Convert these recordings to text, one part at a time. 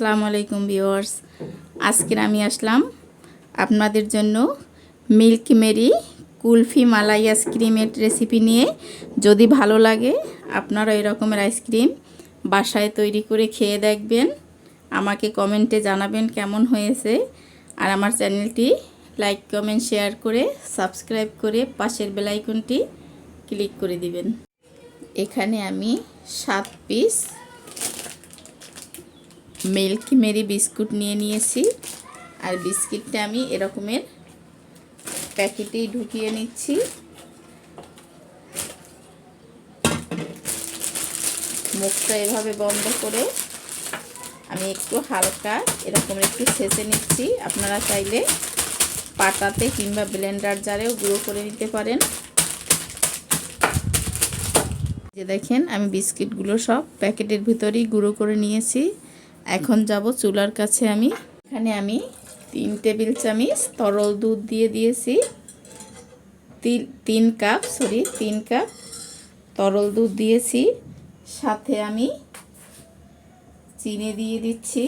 আসসালামু আলাইকুম ভিউয়ার্স। আজকের আমি আসলাম আপনাদের জন্য মিল্ক মেরি কুলফি মালাই আইসক্রিমের রেসিপি নিয়ে। যদি ভালো লাগে, আপনারা এই রকমের আইসক্রিম বাসায় তৈরি করে খেয়ে দেখবেন। আমাকে কমেন্টে জানাবেন কেমন হয়েছে। আর আমার চ্যানেলটি লাইক, কমেন্ট, শেয়ার করে সাবস্ক্রাইব করে পাশের বেলাইকনটি ক্লিক করে দিবেন। এখানে আমি সাত পিস মিল্ক মেরি বিস্কুট নিয়ে নিয়েছি। আর বিস্কিটটা আমি এরকমের প্যাকেটেই ঢুকিয়ে নিচ্ছি। মুখটা এভাবে বন্ধ করে আমি একটু হালকা এরকম একটু ছেঁচে নিচ্ছি। আপনারা চাইলে পাটাতে কিংবা ব্লেন্ডার জারেও গুঁড়ো করে নিতে পারেন। যে দেখেন, আমি বিস্কিটগুলো সব প্যাকেটের ভিতরেই গুঁড়ো করে নিয়েছি। এখন যাব চুলার কাছে আমি। এখানে আমি তিন টেবিল চামচ তরল দুধ দিয়ে দিয়েছি। তিন কাপ সরি তিন কাপ তরল দুধ দিয়েছি। সাথে আমি চিনি দিয়ে দিচ্ছি।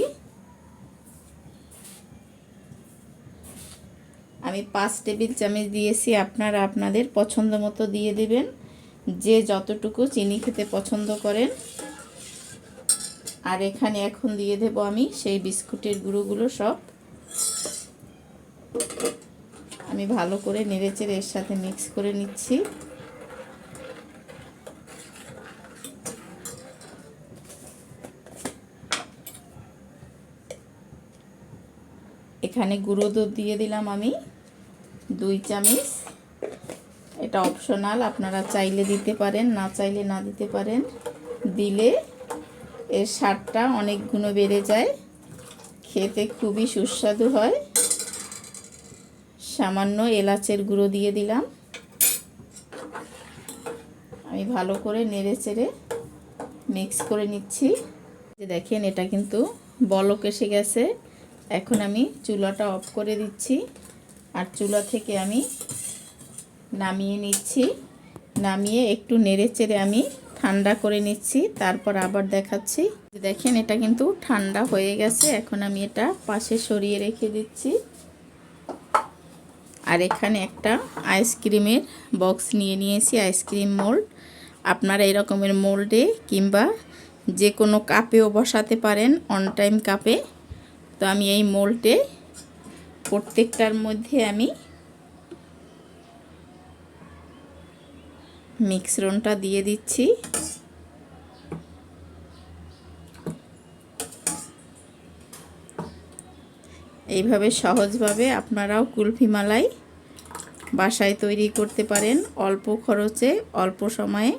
আমি পাঁচ টেবিল চামচ দিয়েছি, আপনারা আপনাদের পছন্দ মতো দিয়ে দেবেন। যে যতটুকু চিনি খেতে পছন্দ করেন। আর এখানে এখন দিয়ে দেব আমি সেই বিস্কুটের গুঁড়োগুলো সব। আমি ভালো করে নেড়েচেড়ে এর সাথে মিক্স করে নিচ্ছি। এখানে গুঁড়ো দুধ দিয়ে দিলাম আমি, দুই চামচ। এটা অপশনাল আপনারা চাইলে দিতে পারেন, না চাইলে না দিতে পারেন। দিলে এর স্বাদটা অনেক গুণ বেড়ে যায়। খেতে খুবই সুস্বাদু হয়। সামান্য এলাচের গুঁড়ো দিয়ে দিলাম। আমি ভালো করে নেড়ে চেড়ে মিক্স করে নিচ্ছি। যে দেখেন, এটা কিন্তু বলক এসে গেছে। এখন আমি চুলাটা অফ করে দিচ্ছি। আর চুলা থেকে আমি নামিয়ে নিচ্ছি। নামিয়ে একটু নেড়ে চেড়ে আমি ঠান্ডা করে নিচ্ছি, তারপর আবার দেখাচ্ছি। দেখেন, এটা কিন্তু ঠান্ডা হয়ে গেছে, এখন আমি এটা পাশে সরিয়ে রেখে দিচ্ছি। আর এখানে একটা আইসক্রিমের বক্স নিয়ে নিয়েছি, আইসক্রিম মোল্ড। আপনারা এই রকমের মোল্ডে কিংবা যে কোনো কাপেও বসাতে পারেন, অন টাইম কাপে। তো আমি এই মোল্ডে প্রত্যেকটার মধ্যে আমি মিক্সরনটা দিয়ে দিচ্ছি। এইভাবে সহজভাবে আপনারাও কুলফি মালাই বাসায় তৈরি করতে পারেন অল্প খরচে, অল্প সময়ে।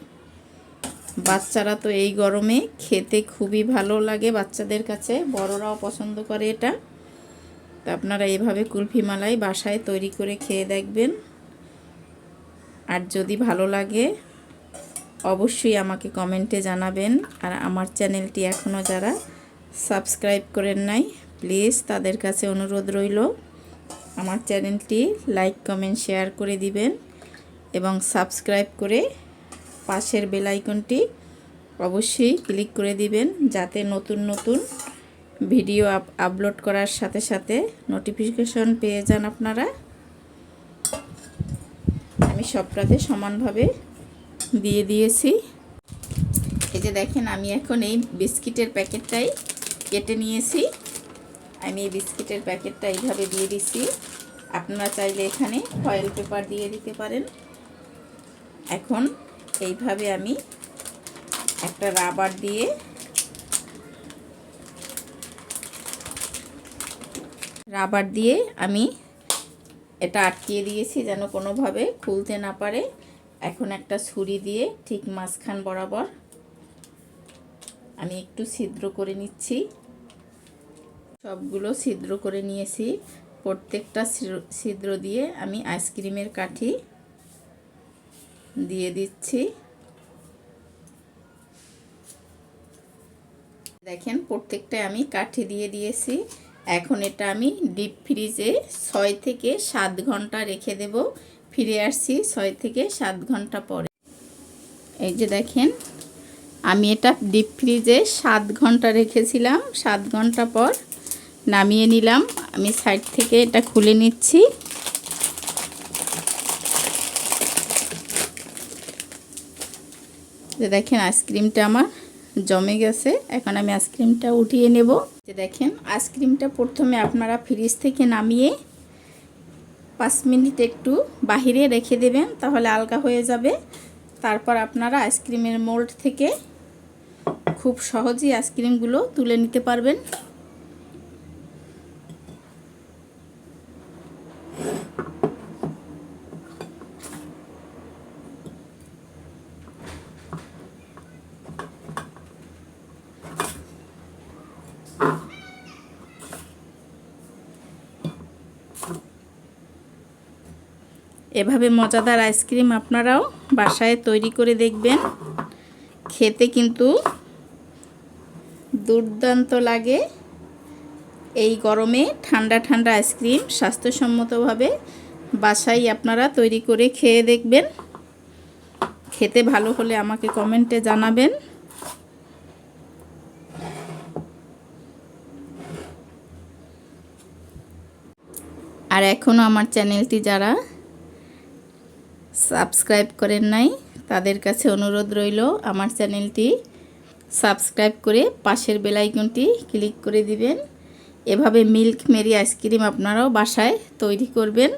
বাচ্চারা তো এই গরমে খেতে খুবই ভালো লাগে বাচ্চাদের কাছে, বড়রাও পছন্দ করে এটা। তো আপনারা এইভাবে কুলফি মালাই বাসায় তৈরি করে খেয়ে দেখবেন। আর যদি ভালো লাগে, অবশ্যই আমাকে কমেন্টে জানাবেন। আর আমার চ্যানেলটি এখনও যারা সাবস্ক্রাইব করেন নাই, প্লিজ তাদের কাছে অনুরোধ রইল, আমার চ্যানেলটি লাইক, কমেন্ট, শেয়ার করে দিবেন এবং সাবস্ক্রাইব করে পাশের বেলাইকনটি অবশ্যই ক্লিক করে দিবেন, যাতে নতুন নতুন ভিডিও আপলোড করার সাথে সাথে নোটিফিকেশন পেয়ে যান আপনারা। সবটাতে সমানভাবে দিয়ে দিয়েছি। এই যে দেখেন, আমি এখন এই বিস্কিটের প্যাকেটটাই কেটে নিয়েছি। আমি এই বিস্কিটের প্যাকেটটা এইভাবে দিয়ে দিছি আপনারা চাইলে এখানে ফয়েল পেপার দিয়ে দিতে পারেন। এখন এইভাবে আমি একটা রাবার দিয়ে রাবার দিয়ে আমি এটা আটকিয়ে দিয়েছি যেন কোনোভাবে খুলতে না পারে। এখন একটা ছুরি দিয়ে ঠিক মাঝখান বরাবর আমি একটু ছিদ্র করে নিচ্ছি। সবগুলো ছিদ্র করে নিয়েছি। প্রত্যেকটা ছিদ্র দিয়ে আমি আইসক্রিমের কাঠি দিয়ে দিচ্ছি। দেখেন প্রত্যেকটায় আমি কাঠি দিয়ে দিয়েছি। এখন এটা আমি ডিপ ফ্রিজে ছয় থেকে সাত ঘণ্টা রেখে দেব। ফিরে আসছি ছয় থেকে সাত ঘণ্টা পরে। এই যে দেখেন, আমি এটা ডিপ ফ্রিজে সাত ঘণ্টা রেখেছিলাম। সাত ঘণ্টা পর নামিয়ে নিলাম। আমি সাইড থেকে এটা খুলে নিচ্ছি। দেখেন আইসক্রিমটা আমার জমে গেছে। এখন আমি আইসক্রিমটা উঠিয়ে নেব। দেখেন, আইসক্রিমটা প্রথমে আপনারা ফ্রিজ থেকে নামিয়ে পাঁচ মিনিট একটু বাহিরে রেখে দেবেন, তাহলে আলগা হয়ে যাবে। তারপর আপনারা আইসক্রিমের মোল্ড থেকে খুব সহজেই আইসক্রিমগুলো তুলে নিতে পারবেন। এভাবে মজাদার আইসক্রিম আপনারাও বাসায় তৈরি করে দেখবেন। খেতে কিন্তু দুর্দান্ত লাগে। এই গরমে ঠান্ডা ঠান্ডা আইসক্রিম স্বাস্থ্যসম্মতভাবে বাসায় আপনারা তৈরি করে খেয়ে দেখবেন। খেতে ভালো হলে আমাকে কমেন্টে জানাবেন। আর এখনও আমার চ্যানেলটি যারা সাবস্ক্রাইব করেন নাই, তাদের কাছে অনুরোধ রইল আমার চ্যানেলটি সাবস্ক্রাইব করে পাশের বেলাইকনটি ক্লিক করে দিবেন। এভাবে মিল্ক মেরি আইসক্রিম আপনারাও বাসায় তৈরি করবেন।